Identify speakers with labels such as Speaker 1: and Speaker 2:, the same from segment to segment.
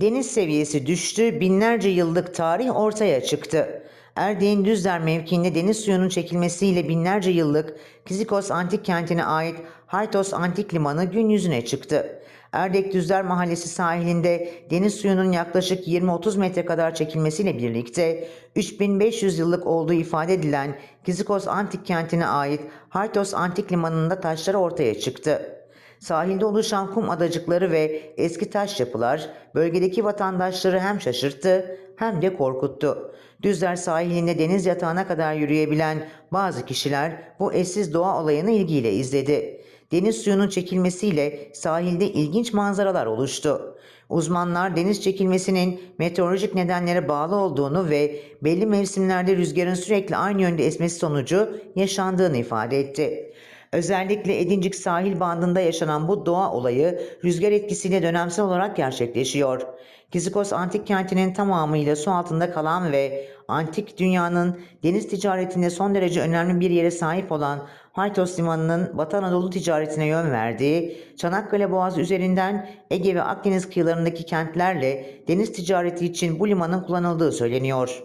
Speaker 1: Deniz seviyesi düştü, binlerce yıllık tarih ortaya çıktı. Erdek'in Düzler mevkiinde deniz suyunun çekilmesiyle binlerce yıllık Kizikos antik kentine ait Haytos antik limanı gün yüzüne çıktı. Erdek Düzler mahallesi sahilinde deniz suyunun yaklaşık 20-30 metre kadar çekilmesiyle birlikte 3500 yıllık olduğu ifade edilen Kizikos antik kentine ait Haytos antik limanında taşlar ortaya çıktı. Sahilde oluşan kum adacıkları ve eski taş yapılar bölgedeki vatandaşları hem şaşırttı hem de korkuttu. Düzler sahilinde deniz yatağına kadar yürüyebilen bazı kişiler bu eşsiz doğa olayını ilgiyle izledi. Deniz suyunun çekilmesiyle sahilde ilginç manzaralar oluştu. Uzmanlar deniz çekilmesinin meteorolojik nedenlere bağlı olduğunu ve belli mevsimlerde rüzgarın sürekli aynı yönde esmesi sonucu yaşandığını ifade etti. Özellikle Edincik sahil bandında yaşanan bu doğa olayı rüzgar etkisiyle dönemsel olarak gerçekleşiyor. Kizikos antik kentinin tamamıyla su altında kalan ve antik dünyanın deniz ticaretinde son derece önemli bir yere sahip olan Haytos Limanı'nın Batı Anadolu ticaretine yön verdiği, Çanakkale Boğazı üzerinden Ege ve Akdeniz kıyılarındaki kentlerle deniz ticareti için bu limanın kullanıldığı söyleniyor.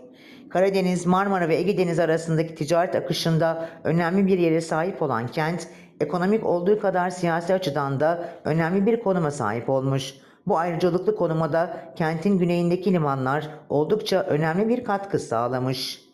Speaker 1: Karadeniz, Marmara ve Ege Denizi arasındaki ticaret akışında önemli bir yere sahip olan kent, ekonomik olduğu kadar siyasi açıdan da önemli bir konuma sahip olmuş. Bu ayrıcalıklı konuma da kentin güneyindeki limanlar oldukça önemli bir katkı sağlamış.